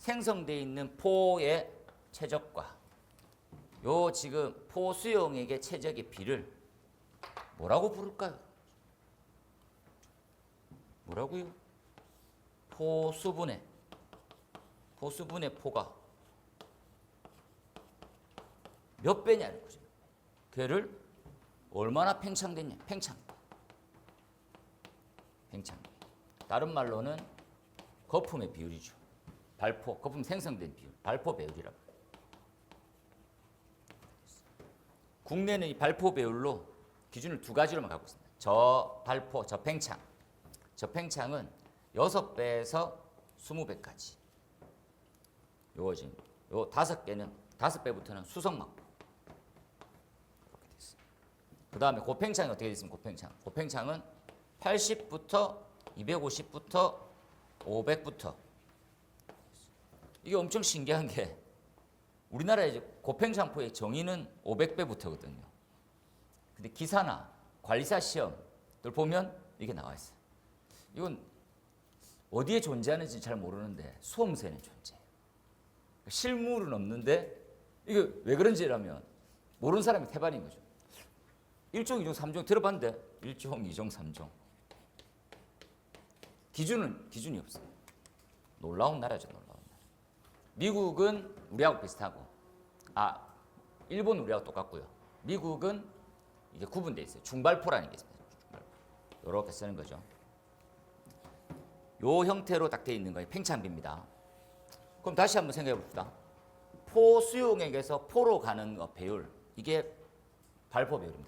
생성되어 있는 포의 최적과 요 지금 포 수용액의 최적의 비를 뭐라고 부를까요? 뭐라고요? 포수분의 포수분의 포가 몇 배냐는 거죠. 걔를 얼마나 팽창됐냐? 팽창. 팽창. 다른 말로는 거품의 비율이죠. 발포, 거품 생성된 비율, 발포 배율이라고. 국내는 이 발포 배율로 기준을 두 가지로만 갖고 있습니다. 저 발포, 저 팽창. 저 팽창은 6배에서 20배까지. 요거 지금 요 다섯 개는 다섯 배부터는 돼 있어요. 그다음에 고팽창이 어떻게 돼 있습니까? 고팽창. 고팽창은 80부터 250부터 500부터 이게 엄청 신기한 게 우리나라의 고팽창포의 정의는 500배부터거든요. 근데 기사나 관리사 시험들 보면 이게 나와 있어요. 이건 어디에 존재하는지 잘 모르는데 수험세는 존재해요. 실물은 없는데 이게 왜 그런지라면 모르는 사람이 태반인 거죠. 1종, 2종, 3종 들어봤는데 1종, 2종, 3종. 기준은 기준이 없어요. 놀라운 나라죠, 놀라운. 미국은 우리하고 비슷하고 아, 일본 우리하고 똑같고요. 미국은 이게 구분돼 있어요. 중발포라는 게 있습니다. 이렇게 쓰는 거죠. 요 형태로 딱 돼 있는 거예요. 팽창비입니다. 그럼 다시 한번 생각해 봅시다. 포 수용액에서 포로 가는 거 배율 이게 발포 배율입니다.